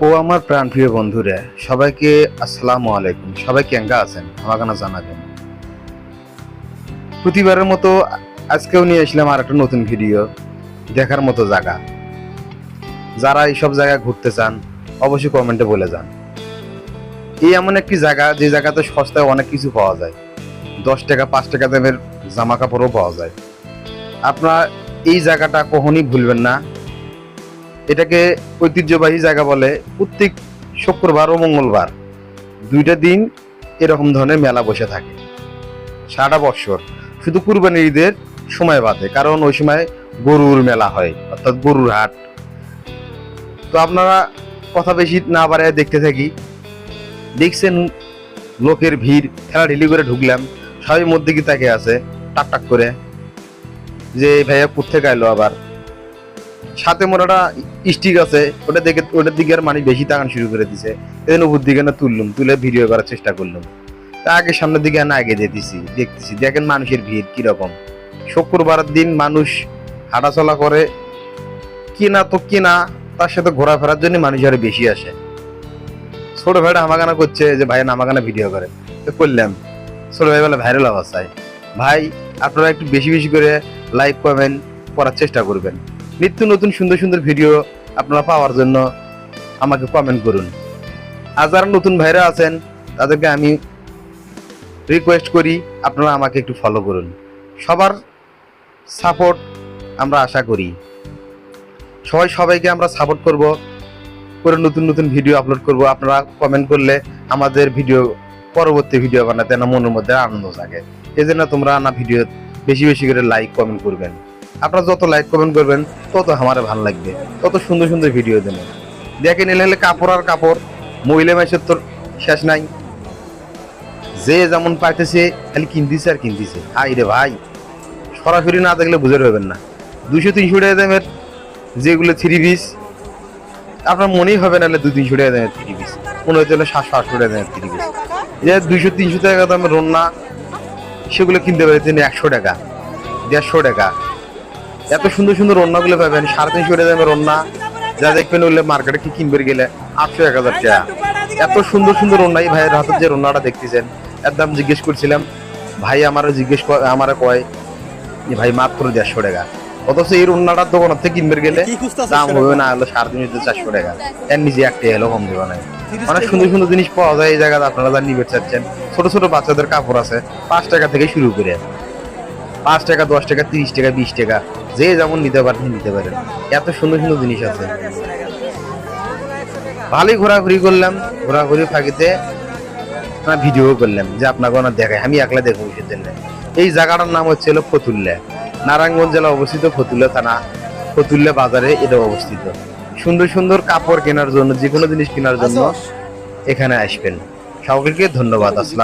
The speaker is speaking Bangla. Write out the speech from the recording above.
ও আমার প্রাণপ্রিয় বন্ধুরা, সবাইকে আসসালামু আলাইকুম। সবাই কেঙ্গা আছেন? আমাকে জানাবেন। প্রতিবারের মতো আজকেও নিয়ে আসলাম আর একটা নতুন ভিডিও, দেখার মতো জায়গা। যারা এইসব জায়গায় ঘুরতে চান, অবশ্যই কমেন্টে বলে যান। এই এমন একটি জায়গা, যে জায়গাতে সস্তায় অনেক কিছু পাওয়া যায়। দশ টাকা, পাঁচ টাকা দামের জামা কাপড়ও পাওয়া যায়। আপনারা এই জায়গাটা কখনই ভুলবেন না। এটাকে ঐতিহ্যবাহী জায়গা বলে প্রত্যেক শুক্রবার ও মঙ্গলবার দুইটা দিন এরকম ধরনের মেলা বসে থাকে। সারা বৎসর শুধু কুরবানির ঈদের সময় বাদে, কারণ ওই সময় গরুর মেলা হয়, অর্থাৎ গরুর হাট। তো আপনারা কথা বেশি না বাড়ায় দেখতে থাকি। দেখছেন লোকের ভিড় ঠেলাঠেলি করে ঢুকলাম, সবাই মধ্যে কি তাকে আছে, টাক টাক করে, যে ভাইয়া কোথেকে আইলো আবার? সাথে মোটাটা স্টিক আছে, ওটা দেখে ওটার দিকে আর মানে বেশি তাকান শুরু করে দিছে। এদিন উপর দিকে না তুললাম, তুলে ভিডিও করার চেষ্টা করলাম। তা আগে সামনের দিকে না, আগে যেতেছি, দেখতেছি। দেখেন মানুষের ভিড় কীরকম। শুক্রবারের দিন মানুষ হাঁটাচলা করে। কিনা তো কিনা, তার সাথে ঘোরাফেরার জন্য মানুষ আরও বেশি আসে। ছোট ভাইটা হামাগানা করছে যে, ভাই নামাগানা ভিডিও করে। তো করলাম। ছোট ভাই বলে, ভাইরাল অবস্থায়। ভাই, আপনারা একটু বেশি বেশি করে লাইক কমেন্ট করার চেষ্টা করবেন। নিত্য নতুন সুন্দর সুন্দর ভিডিও আপনারা পাওয়ার জন্য আমাকে কমেন্ট করুন। আর যারা নতুন ভাইরা আছেন, তাদেরকে আমি রিকোয়েস্ট করি, আপনারা আমাকে একটু ফলো করুন। সবার সাপোর্ট আমরা আশা করি। সবাই সবাইকে আমরা সাপোর্ট করব, করে নতুন নতুন ভিডিও আপলোড করব। আপনারা কমেন্ট করলে আমাদের ভিডিও পরবর্তী ভিডিও বানাতে না মনের মধ্যে আনন্দ থাকে এই জন্য তোমরা না ভিডিও বেশি বেশি করে লাইক কমেন্ট করবেন। আপনারা যত লাইক কমেন্ট করবেন, তত আমার ভালো লাগবে। তত সুন্দর সুন্দর ভিডিও দেবেন। দেখেন এলে হলে কাপড় আর কাপড়, মহিলা মাসের তোর শেষ নাই। যে যেমন পাইতেছে, খালি কিনতেছে আর কিনতেছে। হাই রে ভাই, সরাসরি না দেখলে বুঝে হবেন না। দুশো তিনশো টাকা দামের যেগুলো থ্রি পিস আপনার মনেই হবে না দু তিনশো টাকা দামের থ্রি পিস মনে হচ্ছে সাতশো, আটশো টাকা দামের থ্রি পিস যে দুইশো, তিনশো টাকা দামের রন্না সেগুলো কিনতে পারছেন একশো টাকা, দেড়শো টাকা। এত সুন্দর সুন্দর রন্নাগুলো পাবেন সাড়ে তিনশো টাকা দামের রন্না। যা দেখবেন ওগুলো মার্কেটে কি কিনবে গেলে আটশো এক হাজার টাকা। এত সুন্দর সুন্দর রন্না এই ভাইয়ের হাতের যে রন্নাটা দেখতেছেন এর দাম জিজ্ঞেস করছিলাম ভাই আমার জিজ্ঞেস আমার কয় যে ভাই মাত্র দেড়শো টাকা। অথচ এই রন্নাটার দোকানের থেকে কিনবে গেলে দাম হবে না হলো সাড়ে তিনশো চারশো টাকা। এর নিজে একটা এলো কম দেবে না। অনেক সুন্দর সুন্দর জিনিস পাওয়া যায় এই জায়গাতে আপনারা যা নিবে চাচ্ছেন। ছোট ছোট বাচ্চাদের কাপড় আছে পাঁচ টাকা থেকে শুরু করে। পাঁচ টাকা দশ টাকা তিরিশ টাকা বিশ টাকা যে যেমন নিতে পারেন নিতে পারেন। এত সুন্দর সুন্দর জিনিস আছে। ভালোই ঘোরাঘুরি করলাম ঘোরাঘুরি ফাঁকিতে না ভিডিও করলাম যে আপনাকে ওনার দেখায় আমি একলা দেখব কিসের জন্য। এই জায়গাটার নাম হচ্ছে হলো ফতুল্লা। নারায়ণগঞ্জ জেলা অবস্থিত ফতুল্লা থানা ফতুল্লা বাজারে এটা অবস্থিত। সুন্দর সুন্দর কাপড় কেনার জন্য যে কোনো জিনিস কেনার জন্য এখানে আসবেন। সকলকে ধন্যবাদ আসসালাম।